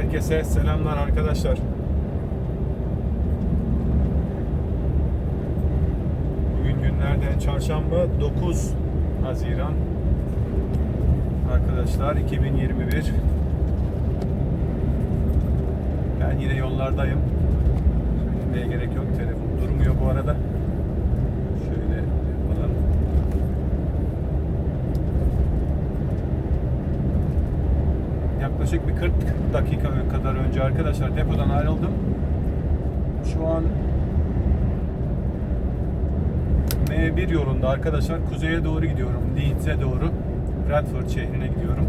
Herkese selamlar arkadaşlar. Bugün günlerden çarşamba 9 Haziran. Arkadaşlar 2021. Ben yine yollardayım. Söylemeye gerek yok. Telefon durmuyor bu arada. Şöyle yapalım. Yaklaşık bir 40 dakika kadar önce arkadaşlar depodan ayrıldım. Şu an M1 yolunda arkadaşlar kuzeye doğru gidiyorum. Leeds'e doğru. Bradford şehrine gidiyorum.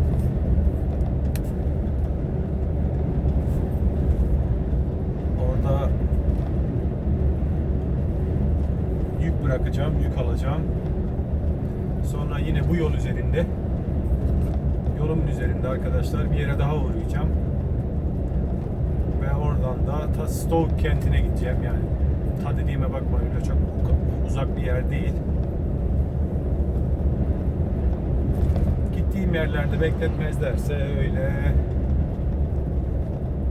Orada yük bırakacağım, yük alacağım. Sonra yine bu yol üzerinde yolumun üzerinde arkadaşlar bir yere daha uğrayacağım. Oradan da ta Stoke kentine gideceğim yani. Ta dediğime bakmayın öyle çok uzak bir yer değil. Gittiğim yerlerde bekletmezlerse öyle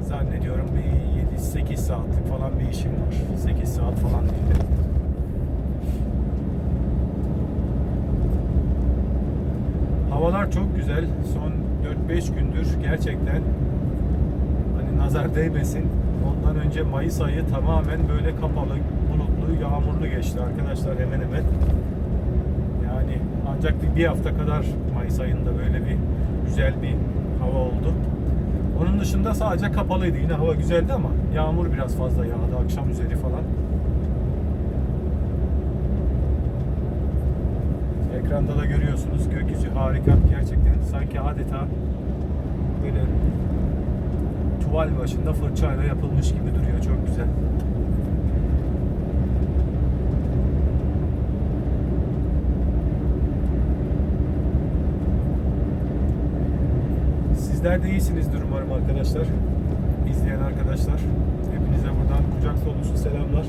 zannediyorum bir 7-8 saatlik falan bir işim var. 8 saat falan değil. Havalar çok güzel. Son 4-5 gündür gerçekten nazar değmesin. Ondan önce Mayıs ayı tamamen böyle kapalı, bulutlu, yağmurlu geçti arkadaşlar hemen hemen. Yani ancak bir, hafta kadar Mayıs ayında böyle bir güzel bir hava oldu. Onun dışında sadece kapalıydı. Yine hava güzeldi ama yağmur biraz fazla yağdı akşam üzeri falan. Ekranda da görüyorsunuz gökyüzü harika gerçekten sanki adeta böyle tuval başında fırçayla yapılmış gibi duruyor çok güzel. Sizler de iyisinizdir umarım arkadaşlar. İzleyen arkadaşlar. Hepinize buradan kucak dolusu selamlar.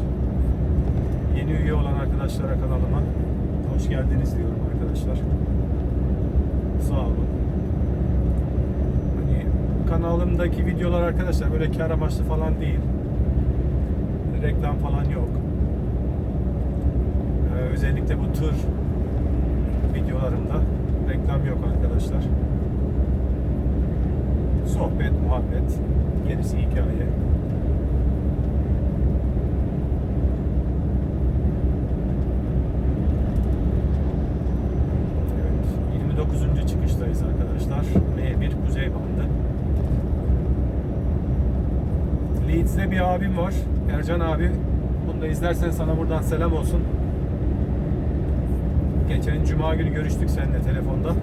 Yeni üye olan arkadaşlara kanalıma hoş geldiniz diyorum arkadaşlar. Sağ olun. Kanalımdaki videolar arkadaşlar böyle kar amaçlı falan değil. Reklam falan yok. Ee, özellikle bu tır videolarımda reklam yok arkadaşlar. Sohbet, muhabbet, gerisi hikaye. Evet, 29. çıkıştayız arkadaşlar. M1 Kuzey Bandı. Leeds'te bir abim var. Ercan abi. Bunu da izlersen sana buradan selam olsun. Geçen cuma günü görüştük seninle telefonda.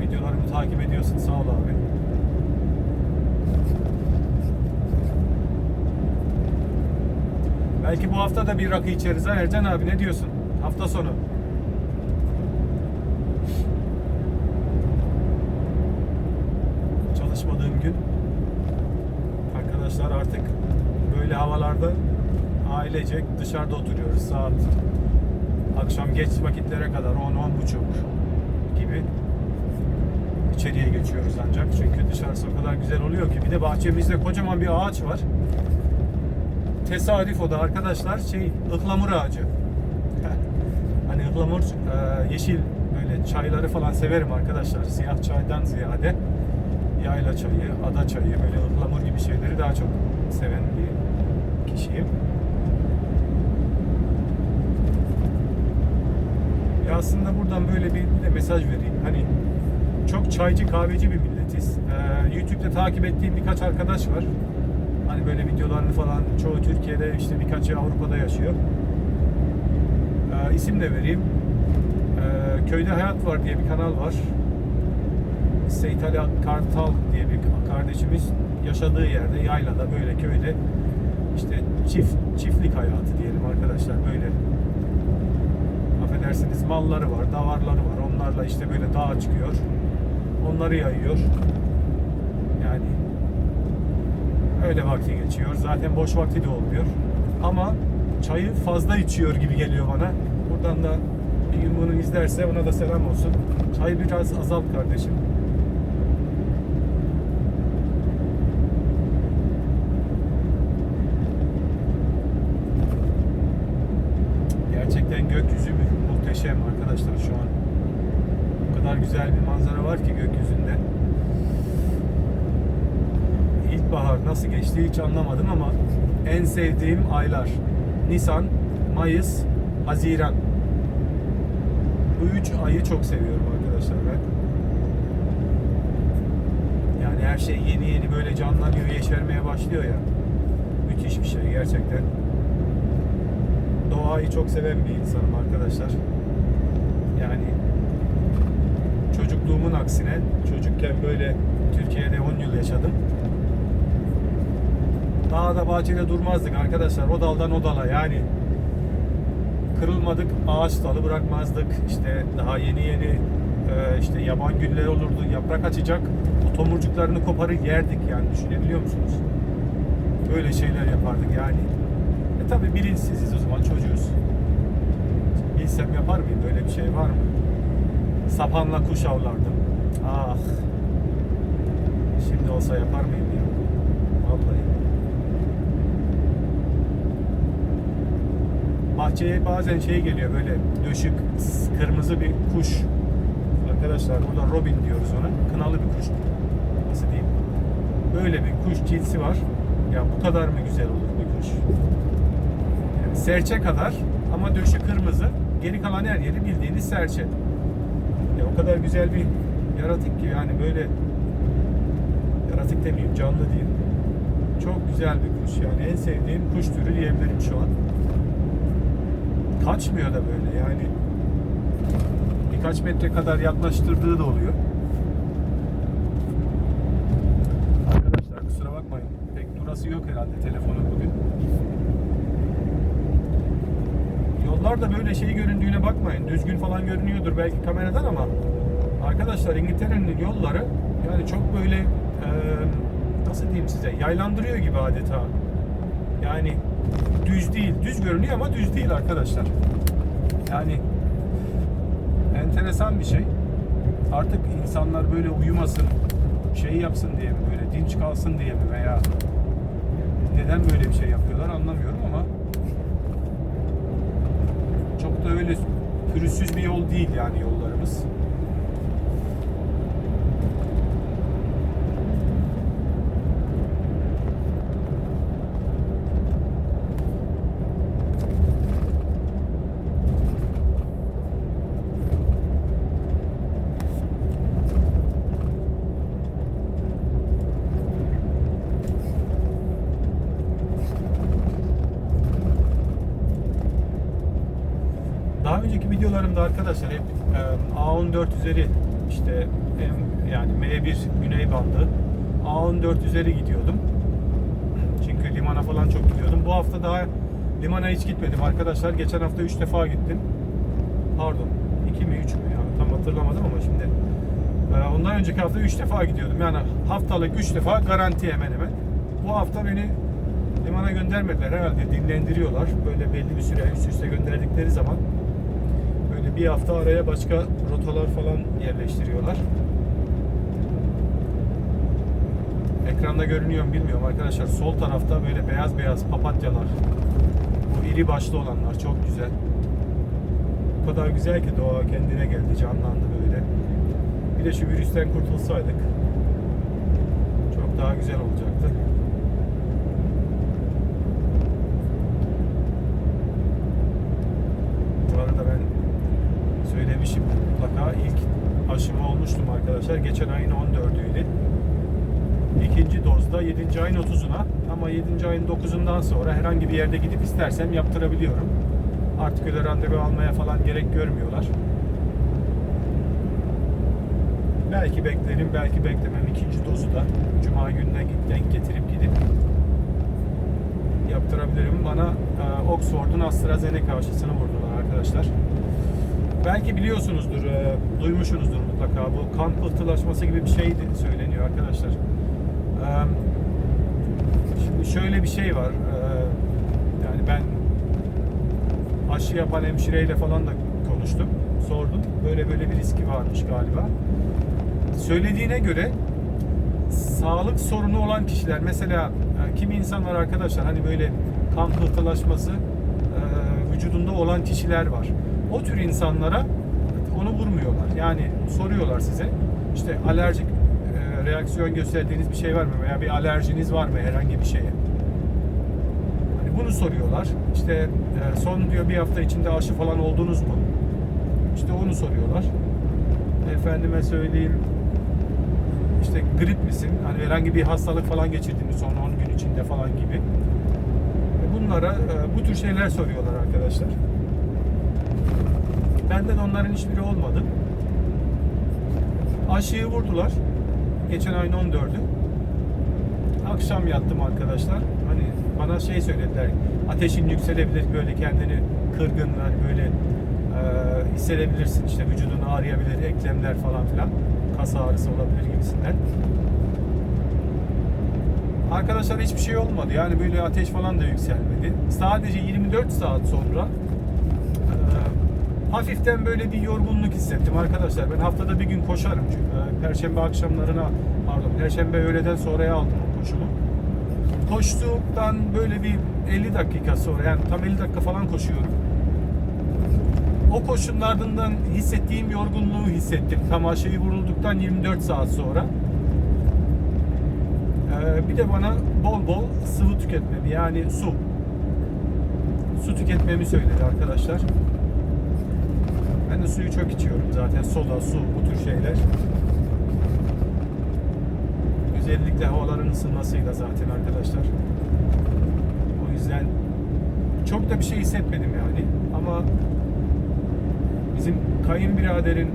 Videolarımı takip ediyorsun. Sağ ol abi. Belki bu hafta da bir rakı içeriz ha Ercan abi ne diyorsun? Hafta sonu. Çalışmadığım gün arkadaşlar. Artık böyle havalarda ailecek dışarıda oturuyoruz. Saat akşam geç vakitlere kadar 10 buçuk gibi içeriye geçiyoruz ancak. Çünkü dışarısı o kadar güzel oluyor ki. Bir de bahçemizde kocaman bir ağaç var. Tesadüf o da arkadaşlar. Şey ıhlamur ağacı. Hani ıhlamur e, yeşil böyle çayları falan severim arkadaşlar. Siyah çaydan ziyade yayla çayı, ada çayı böyle ıhlamur gibi şeyleri daha çok seven bir kişiyim. Ya aslında buradan böyle bir, bir de mesaj vereyim. Hani çok çaycı kahveci bir milletiz. Ee, YouTube'da takip ettiğim birkaç arkadaş var. Hani böyle videolarını falan çoğu Türkiye'de işte birkaçı Avrupa'da yaşıyor. Ee, isim de vereyim. Ee, Köyde Hayat Var diye bir kanal var. Seyit Ali Kartal diye bir kardeşimiz yaşadığı yerde yaylada böyle köyde işte çift çiftlik hayatı diyelim arkadaşlar böyle affedersiniz malları var, davarları var. Onlarla işte böyle dağa çıkıyor. Onları yayıyor. Yani öyle vakti geçiyor. Zaten boş vakti de olmuyor. Ama çayı fazla içiyor gibi geliyor bana. Buradan da bir gün bunu izlerse ona da selam olsun. Çayı biraz azalt kardeşim. Gerçekten gökyüzü mü- muhteşem arkadaşlar şu an. O kadar güzel bir manzara var ki gökyüzünde. İlkbahar nasıl geçti hiç anlamadım ama en sevdiğim aylar Nisan, Mayıs, Haziran. Bu üç ayı çok seviyorum arkadaşlar ben. Yani her şey yeni yeni böyle canlanıyor, yeşermeye başlıyor ya. Müthiş bir şey gerçekten. Doğayı çok seven bir insanım arkadaşlar. Yani çocukluğumun aksine çocukken böyle Türkiye'de 10 yıl yaşadım. Dağda bahçede durmazdık arkadaşlar. O daldan o dala yani. Kırılmadık, ağaç dalı bırakmazdık. İşte daha yeni yeni e, işte yaban güller olurdu. Yaprak açacak. O tomurcuklarını koparır yerdik yani düşünebiliyor musunuz? Böyle şeyler yapardık yani. E tabi bilinçsiziz o zaman çocuğuz. Bilsem yapar mıyım? Böyle bir şey var mı? Sapanla kuş avlardım. Ah. Şimdi olsa yapar mıyım ya? Vallahi. Bahçeye bazen şey geliyor böyle döşük kırmızı bir kuş. Arkadaşlar burada robin diyoruz ona. Kınalı bir kuş. Nasıl diyeyim? Böyle bir kuş cinsi var. Ya bu kadar mı güzel olur bir kuş? Yani serçe kadar ama döşü kırmızı. Geri kalan her yeri bildiğiniz serçe. Ya o kadar güzel bir yaratık ki yani böyle yaratık demeyeyim canlı diyeyim. Çok güzel bir kuş yani en sevdiğim kuş türü diyebilirim şu an. Kaçmıyor da böyle yani birkaç metre kadar yaklaştırdığı da oluyor. Arkadaşlar kusura bakmayın pek durası yok herhalde telefonun bugün. Yollar da böyle şey göründüğüne bakmayın. Düzgün falan görünüyordur belki kameradan ama arkadaşlar İngiltere'nin yolları yani çok böyle e, nasıl diyeyim size yaylandırıyor gibi adeta. Yani düz değil. Düz görünüyor ama düz değil arkadaşlar. Yani enteresan bir şey. Artık insanlar böyle uyumasın, şey yapsın diye mi böyle dinç kalsın diye mi veya neden böyle bir şey yapıyorlar anlamıyorum ama çok da öyle pürüzsüz bir yol değil yani yollarımız. Daha önceki videolarımda arkadaşlar hep e, A14 üzeri işte yani M1 güney bandı A14 üzeri gidiyordum. Çünkü limana falan çok gidiyordum. Bu hafta daha limana hiç gitmedim arkadaşlar. Geçen hafta 3 defa gittim. Pardon 2 mi 3 mü ya tam hatırlamadım ama şimdi. E, ondan önceki hafta 3 defa gidiyordum. Yani haftalık 3 defa garanti hemen hemen. Bu hafta beni limana göndermediler herhalde dinlendiriyorlar. Böyle belli bir süre üst üste gönderdikleri zaman bir hafta araya başka rotalar falan yerleştiriyorlar. Ekranda görünüyor mu bilmiyorum arkadaşlar. Sol tarafta böyle beyaz beyaz papatyalar. Bu iri başlı olanlar çok güzel. O kadar güzel ki doğa kendine geldi, canlandı böyle. Bir de şu virüsten kurtulsaydık çok daha güzel olacaktı. Bu arada ben söylemişim mutlaka ilk aşımı olmuştum arkadaşlar. Geçen ayın 14'üydü. İkinci dozda 7. ayın 30'una ama 7. ayın 9'undan sonra herhangi bir yerde gidip istersem yaptırabiliyorum. Artık öyle randevu almaya falan gerek görmüyorlar. Belki beklerim, belki beklemem. ikinci dozu da Cuma gününe denk getirip gidip yaptırabilirim. Bana e, Oxford'un AstraZeneca aşısını vurdular arkadaşlar. Belki biliyorsunuzdur, e, duymuşsunuzdur mutlaka. Bu kan pıhtılaşması gibi bir şey söyleniyor arkadaşlar. E, şimdi şöyle bir şey var. E, yani ben aşı yapan hemşireyle falan da konuştum. Sordum. Böyle böyle bir riski varmış galiba. Söylediğine göre sağlık sorunu olan kişiler mesela e, kimi insan arkadaşlar hani böyle kan pıhtılaşması e, vücudunda olan kişiler var. O tür insanlara onu vurmuyorlar. Yani soruyorlar size işte alerjik e, reaksiyon gösterdiğiniz bir şey var mı veya bir alerjiniz var mı herhangi bir şeye? Hani bunu soruyorlar. İşte e, son diyor bir hafta içinde aşı falan oldunuz mu? İşte onu soruyorlar. Efendime söyleyeyim işte grip misin? Hani herhangi bir hastalık falan geçirdin mi son 10 gün içinde falan gibi. E, Bunlara e, bu tür şeyler soruyorlar arkadaşlar. Benden onların hiçbiri olmadı. Aşıyı vurdular. Geçen ayın 14'ü. Akşam yattım arkadaşlar. Hani bana şey söylediler. Ateşin yükselebilir böyle kendini kırgın hani böyle e, hissedebilirsin. işte vücudun ağrıyabilir, eklemler falan filan. Kas ağrısı olabilir gibisinden. Arkadaşlar hiçbir şey olmadı. Yani böyle ateş falan da yükselmedi. Sadece 24 saat sonra hafiften böyle bir yorgunluk hissettim arkadaşlar. Ben haftada bir gün koşarım. Çünkü, e, Perşembe akşamlarına pardon Perşembe öğleden sonraya aldım o koşumu. Koştuktan böyle bir 50 dakika sonra yani tam 50 dakika falan koşuyorum. O koşunun ardından hissettiğim yorgunluğu hissettim. Tam aşıyı vurulduktan 24 saat sonra. Ee, bir de bana bol bol sıvı tüketmemi yani su. Su tüketmemi söyledi arkadaşlar. Ben de suyu çok içiyorum zaten. Soda, su, bu tür şeyler. Özellikle havaların ısınmasıyla zaten arkadaşlar. O yüzden çok da bir şey hissetmedim yani. Ama bizim kayınbiraderin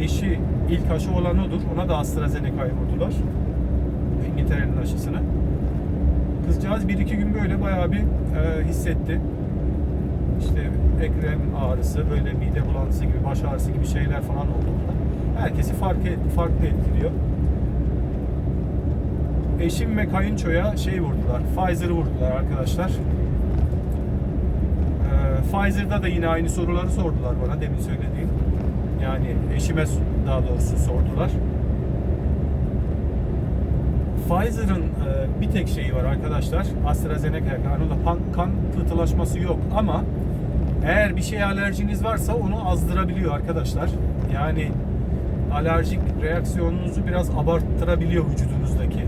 eşi ilk aşı olan odur. Ona da AstraZeneca'yı vurdular. İngiltere'nin aşısını. Kızcağız bir iki gün böyle bayağı bir hissetti. İşte ekrem ağrısı, böyle mide bulantısı gibi, baş ağrısı gibi şeyler falan oldu onda. Herkesi farklı, farklı etkiliyor. Eşim ve kayınçoya şey vurdular, Pfizer'ı vurdular arkadaşlar. Ee, Pfizer'da da yine aynı soruları sordular bana demin söylediğim. Yani eşime daha doğrusu sordular. Pfizer'ın e, bir tek şeyi var arkadaşlar. AstraZeneca yani kan, kan pıhtılaşması yok ama eğer bir şeye alerjiniz varsa onu azdırabiliyor arkadaşlar. Yani alerjik reaksiyonunuzu biraz abarttırabiliyor vücudunuzdaki.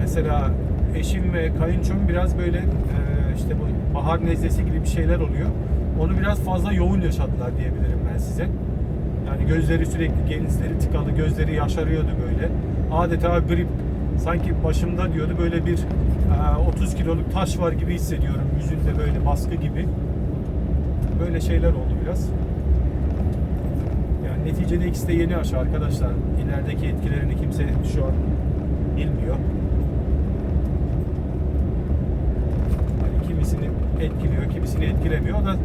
Mesela eşim ve kayınçom biraz böyle e, işte bu bahar nezlesi gibi bir şeyler oluyor. Onu biraz fazla yoğun yaşadılar diyebilirim ben size. Yani gözleri sürekli genizleri tıkalı, gözleri yaşarıyordu böyle. Adeta grip. Sanki başımda diyordu böyle bir e, 30 kiloluk taş var gibi hissediyorum. Yüzünde böyle baskı gibi. Böyle şeyler oldu biraz. Yani neticede ikisi de yeni aşı arkadaşlar. İlerideki etkilerini kimse şu an bilmiyor. Hani kimisini etkiliyor, kimisini etkilemiyor. O da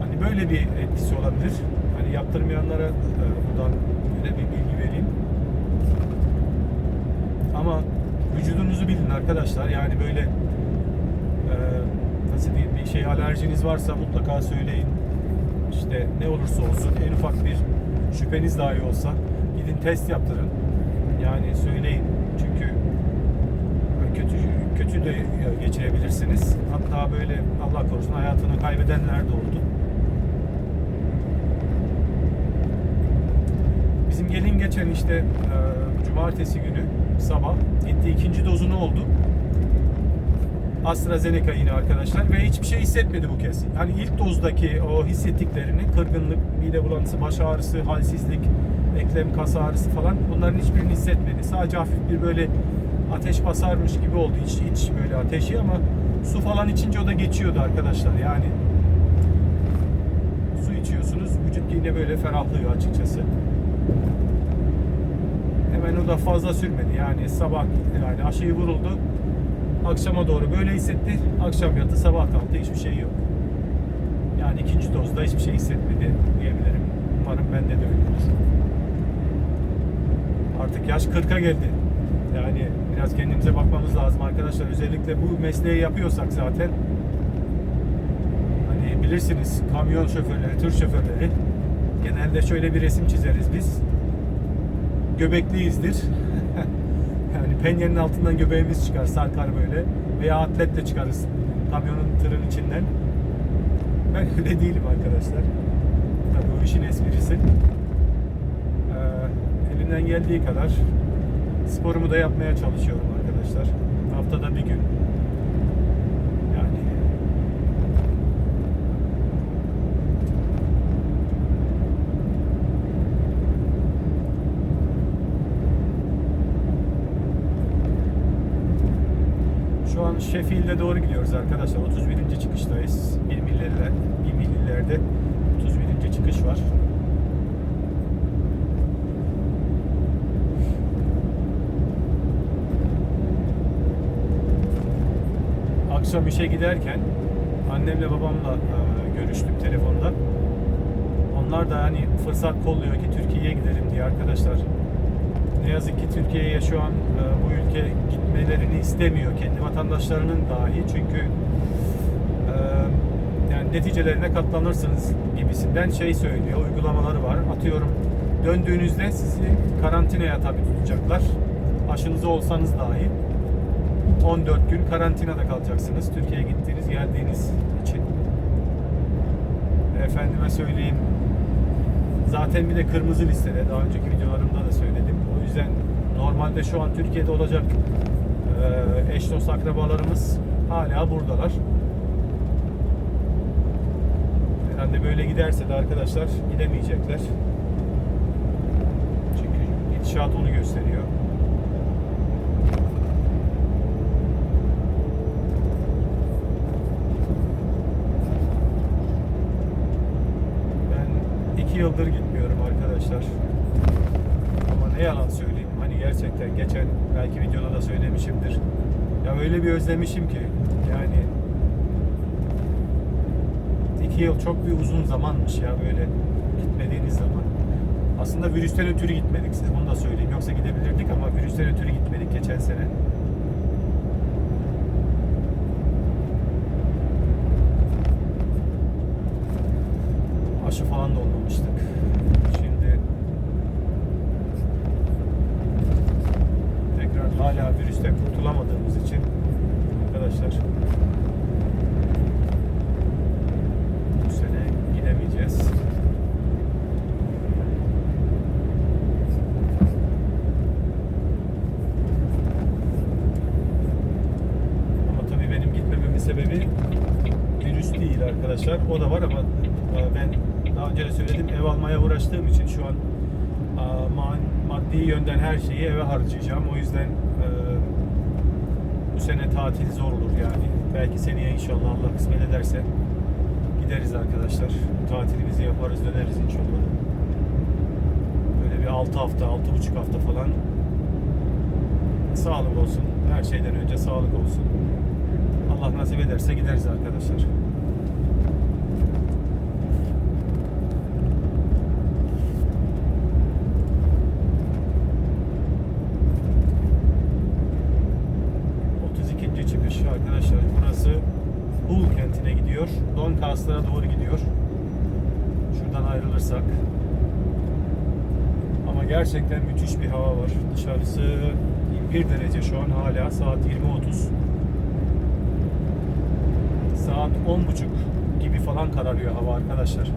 hani böyle bir etkisi olabilir. Hani yaptırmayanlara e, buradan böyle bir bilgi vereyim. Ama vücudunuzu bilin arkadaşlar. Yani böyle nasıl diyeyim bir şey alerjiniz varsa mutlaka söyleyin. İşte ne olursa olsun en ufak bir şüpheniz dahi olsa gidin test yaptırın. Yani söyleyin. Çünkü kötü kötü de geçirebilirsiniz. Hatta böyle Allah korusun hayatını kaybedenler de oldu. Bizim gelin geçen işte e, cumartesi günü sabah gitti ikinci dozunu oldu. AstraZeneca yine arkadaşlar ve hiçbir şey hissetmedi bu kez. Hani ilk dozdaki o hissettiklerini kırgınlık, mide bulantısı, baş ağrısı, halsizlik, eklem kas ağrısı falan bunların hiçbirini hissetmedi. Sadece hafif bir böyle ateş basarmış gibi oldu hiç hiç böyle ateşi ama su falan içince o da geçiyordu arkadaşlar. Yani su içiyorsunuz vücut yine böyle ferahlıyor açıkçası. Hemen o da fazla sürmedi. Yani sabah yani aşıyı vuruldu. Akşama doğru böyle hissetti. Akşam yattı, sabah kalktı hiçbir şey yok. Yani ikinci dozda hiçbir şey hissetmedi diyebilirim. Umarım bende de öyle olur. Artık yaş 40'a geldi. Yani biraz kendimize bakmamız lazım arkadaşlar. Özellikle bu mesleği yapıyorsak zaten hani bilirsiniz kamyon şoförleri, tır şoförleri genelde şöyle bir resim çizeriz biz. Göbekliyizdir. Penyenin altından göbeğimiz çıkar, sarkar böyle. Veya atletle çıkarız kamyonun tırın içinden. Ben öyle değilim arkadaşlar. Tabii o işin esprisi. Ee, elimden geldiği kadar sporumu da yapmaya çalışıyorum arkadaşlar. Haftada bir gün. Yani Şu an Sheffield'e doğru gidiyoruz arkadaşlar. 31. çıkıştayız. 1 millilerde, 1 millilerde 31. çıkış var. Akşam işe giderken annemle babamla e, görüştük telefonda. Onlar da hani fırsat kolluyor ki Türkiye'ye gidelim diye arkadaşlar. Ne yazık ki Türkiye'ye şu an e, bu ülke gitmelerini istemiyor kendi vatandaşlarının dahi çünkü e, yani neticelerine katlanırsınız gibisinden şey söylüyor uygulamaları var atıyorum döndüğünüzde sizi karantinaya tabi tutacaklar aşınızı olsanız dahi 14 gün karantinada kalacaksınız Türkiye'ye gittiğiniz geldiğiniz için efendime söyleyeyim Zaten bir de kırmızı listede. Daha önceki videolarımda da söyledim. Yüzden normalde şu an Türkiye'de olacak e, eş dost akrabalarımız hala buradalar. Herhalde böyle giderse de arkadaşlar gidemeyecekler. Çünkü gidişat onu gösteriyor. Ben iki yıldır gitmiyorum arkadaşlar. Ne yalan söyleyeyim. Hani gerçekten geçen belki videoda da söylemişimdir. Ya öyle bir özlemişim ki. Yani iki yıl çok bir uzun zamanmış ya böyle gitmediğiniz zaman. Aslında virüsten ötürü gitmedik size bunu da söyleyeyim. Yoksa gidebilirdik ama virüsten ötürü gitmedik geçen sene. Aşı falan da olmamıştık. Şimdi tekrar hala virüsten kurtulamadığımız için arkadaşlar bu sene gidemeyeceğiz. Ama tabii benim gitmememin sebebi virüs değil arkadaşlar. O da var ama e, ben daha önce de söyledim ev almaya uğraştığım için şu an e, ma- maddi yönden her şeyi eve harcayacağım. O yüzden e, bu sene tatil zor olur yani. Belki seneye inşallah Allah kısmet ederse gideriz arkadaşlar. Tatilimizi yaparız döneriz inşallah. Böyle bir 6 hafta, 6,5 hafta falan sağlık olsun. Her şeyden önce sağlık olsun. Allah nasip ederse gideriz arkadaşlar. Otuz ikinci çıkış arkadaşlar. Burası Hull kentine gidiyor. Doncaster'a doğru gidiyor. Şuradan ayrılırsak. Ama gerçekten müthiş bir hava var. Dışarısı 21 derece şu an hala saat 20.30 saat 10.30 gibi falan kararıyor hava arkadaşlar.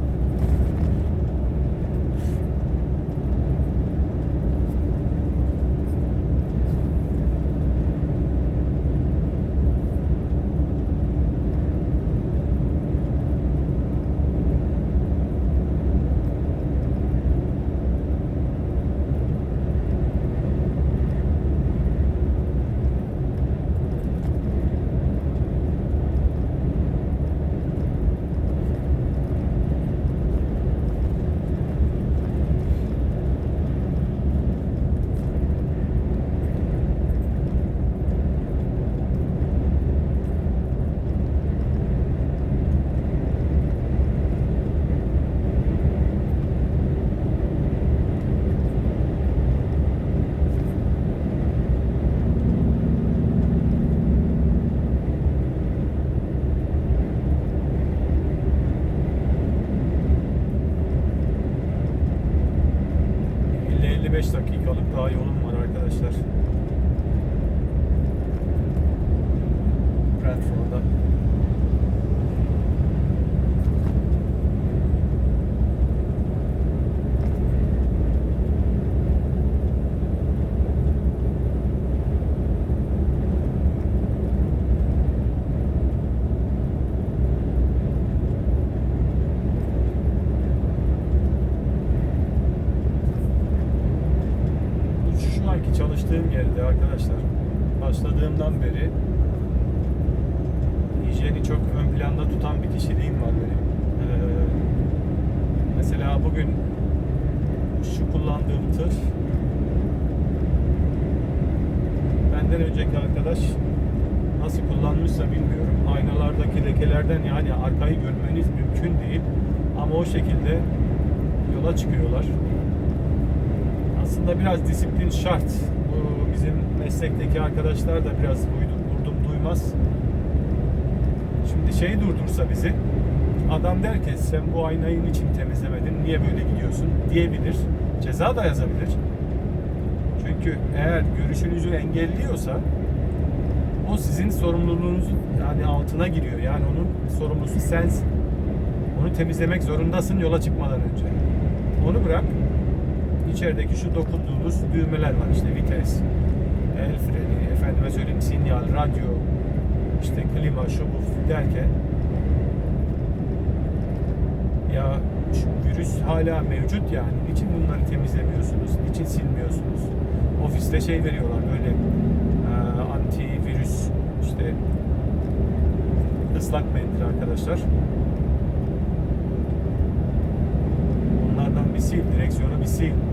dakikalık daha yolum var arkadaşlar. Bradford'a. Çalıştığım yerde arkadaşlar başladığımdan beri hijyeni çok ön planda tutan bir kişiliğim var benim. Ee, mesela bugün şu kullandığım tır benden önceki arkadaş nasıl kullanmışsa bilmiyorum. Aynalardaki lekelerden yani arkayı görmeniz mümkün değil. Ama o şekilde yola çıkıyorlar. Aslında biraz disiplin şart. Bu bizim meslekteki arkadaşlar da biraz vurdum duymaz. Şimdi şey durdursa bizi adam der ki sen bu aynayı niçin temizlemedin niye böyle gidiyorsun diyebilir. Ceza da yazabilir. Çünkü eğer görüşünüzü engelliyorsa o sizin sorumluluğunuzun yani altına giriyor. Yani onun sorumlusu sensin. Onu temizlemek zorundasın yola çıkmadan önce. Onu bırak. İçerideki şu dokunduğunuz düğmeler var işte vites, el freni, efendime söyleyeyim sinyal, radyo, işte klima, şu bu derken ya şu virüs hala mevcut yani. Niçin bunları temizlemiyorsunuz? Niçin silmiyorsunuz? Ofiste şey veriyorlar böyle e, antivirüs işte ıslak mendil arkadaşlar. Direksiyonu bir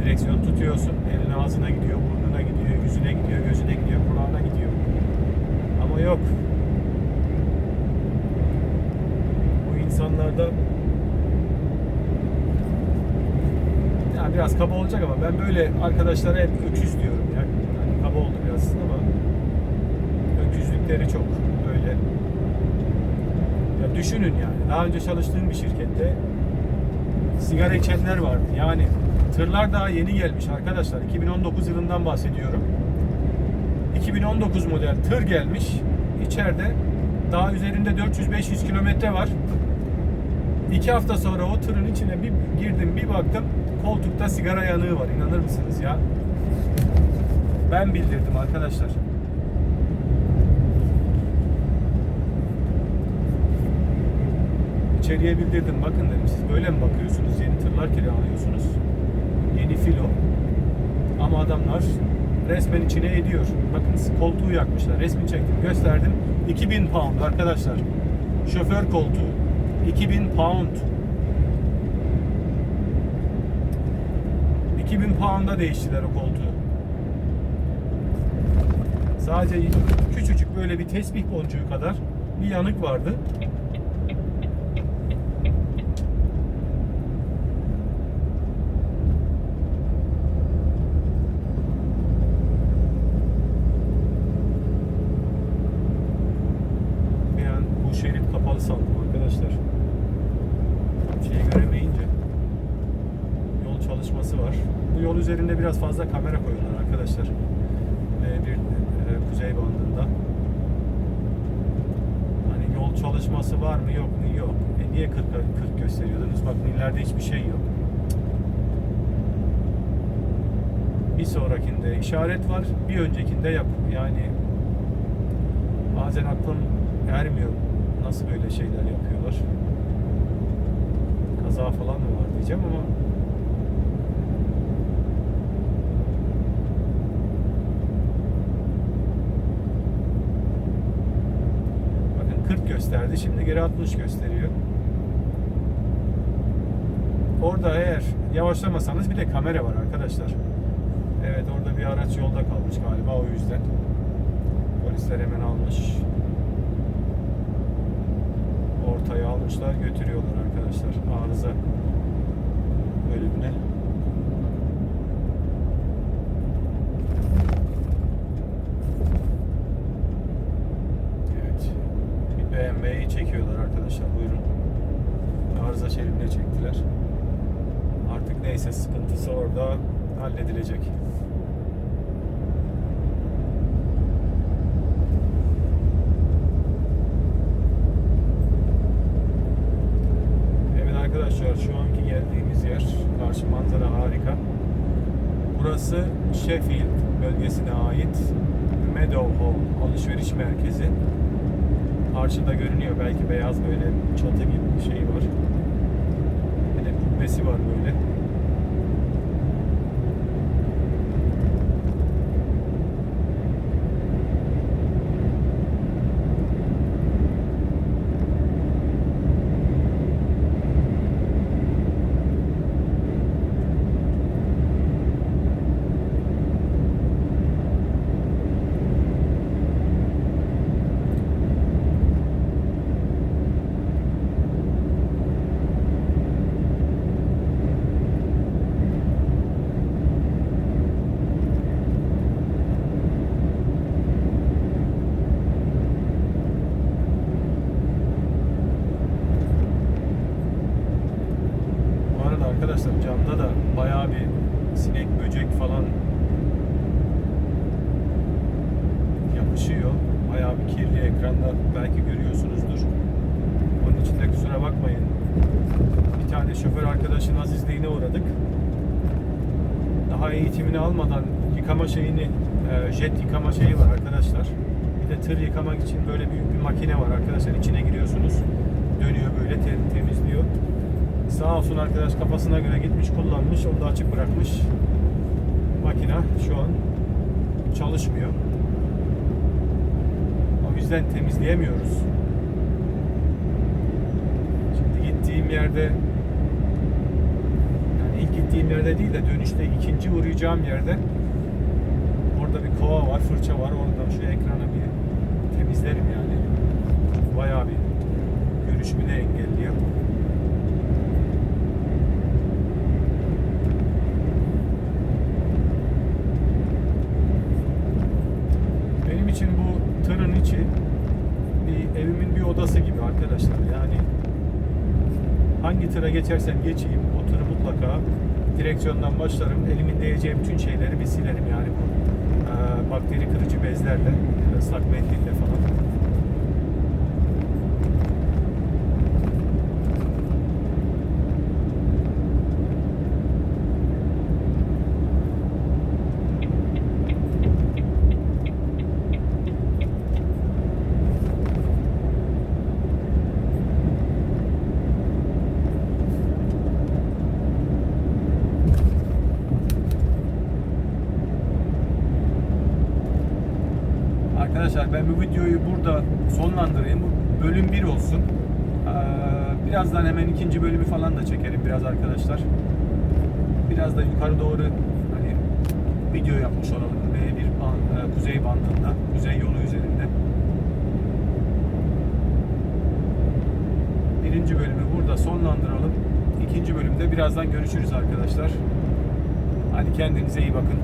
sil. Direksiyon tutuyorsun, elin ağzına gidiyor, burnuna gidiyor, yüzüne gidiyor, gözüne gidiyor, kulağına gidiyor. Ama yok. Bu insanlarda ya biraz kaba olacak ama ben böyle arkadaşlara hep öküz diyorum ya. Yani kaba oldu biraz ama öküzlükleri çok böyle. Ya düşünün yani. Daha önce çalıştığım bir şirkette sigara içenler vardı. Yani tırlar daha yeni gelmiş arkadaşlar. 2019 yılından bahsediyorum. 2019 model tır gelmiş. İçeride daha üzerinde 400-500 kilometre var. İki hafta sonra o tırın içine bir girdim bir baktım koltukta sigara yanığı var. İnanır mısınız ya? Ben bildirdim arkadaşlar. İçeriye bildirdim. Bakın dedim siz böyle mi bakıyorsunuz? Yeni tırlar kiralıyorsunuz. Yeni filo. Ama adamlar resmen içine ediyor. Bakın koltuğu yakmışlar. Resmi çektim. Gösterdim. 2000 pound arkadaşlar. Şoför koltuğu. 2000 pound. 2000 pound'a değiştiler o koltuğu. Sadece küçücük böyle bir tesbih boncuğu kadar bir yanık vardı. Bir an bu şerit kapalı sandım arkadaşlar. Şeyi göremeyince yol çalışması var. Bu yol üzerinde biraz fazla kamera koyuyorlar arkadaşlar. Ee, bir e, kuzey bandında. Hani yol çalışması var mı yok mu yok. E niye 40, 40 gösteriyordunuz? Bakın ileride hiçbir şey yok. Bir sonrakinde işaret var, bir öncekinde yok. Yani bazen aklım ermiyor. Nasıl böyle şeyler yapıyorlar? Kaza falan mı var diyeceğim ama Bakın 40 gösterdi. Şimdi geri 60 gösteriyor. Orada eğer yavaşlamasanız bir de kamera var arkadaşlar. Evet orada bir araç yolda kalmış galiba o yüzden. Polisler hemen almış. Ortaya almışlar götürüyorlar arkadaşlar. Arıza bölümüne. Evet. Bir BMW'yi çekiyorlar arkadaşlar. Buyurun. Arıza şeridine çektiler. Artık neyse sıkıntısı orada halledilecek. Evet arkadaşlar şu anki geldiğimiz yer karşı manzara harika. Burası Sheffield bölgesine ait Meadow Hall alışveriş merkezi. Karşıda görünüyor belki beyaz böyle çatı gibi bir şey var. Bir de kubbesi var böyle. arkadaşlar camda da bayağı bir sinek, böcek falan yapışıyor. Bayağı bir kirli ekranda belki görüyorsunuzdur. Onun için de kusura bakmayın. Bir tane şoför arkadaşın azizliğine uğradık. Daha eğitimini almadan yıkama şeyini, e, jet yıkama şeyi var arkadaşlar. Bir de tır yıkamak için böyle büyük bir makine var arkadaşlar. İçine giriyorsunuz. Dönüyor böyle te- temizliyor. Sağ olsun arkadaş kafasına göre gitmiş kullanmış. Onu da açık bırakmış. Makina şu an çalışmıyor. O yüzden temizleyemiyoruz. Şimdi gittiğim yerde yani ilk gittiğim yerde değil de dönüşte ikinci uğrayacağım yerde kova var, fırça var. Oradan şu ekranı bir temizlerim yani. Bayağı bir görüşümü engelliyor. Benim için bu tırın içi bir evimin bir odası gibi arkadaşlar. Yani hangi tıra geçersem geçeyim o tırı mutlaka direksiyondan başlarım. Elimin değeceği bütün şeyleri bir silerim yani bu bakteri kırıcı bezlerle, ıslak mendille falan. Arkadaşlar ben bu videoyu burada sonlandırayım. Bu bölüm 1 olsun. Ee, Birazdan hemen ikinci bölümü falan da çekerim biraz arkadaşlar. Biraz da yukarı doğru hani video yapmış olalım. B1 ban- e, kuzey bandında, kuzey yolu üzerinde. Birinci bölümü burada sonlandıralım. İkinci bölümde birazdan görüşürüz arkadaşlar. Hadi kendinize iyi bakın.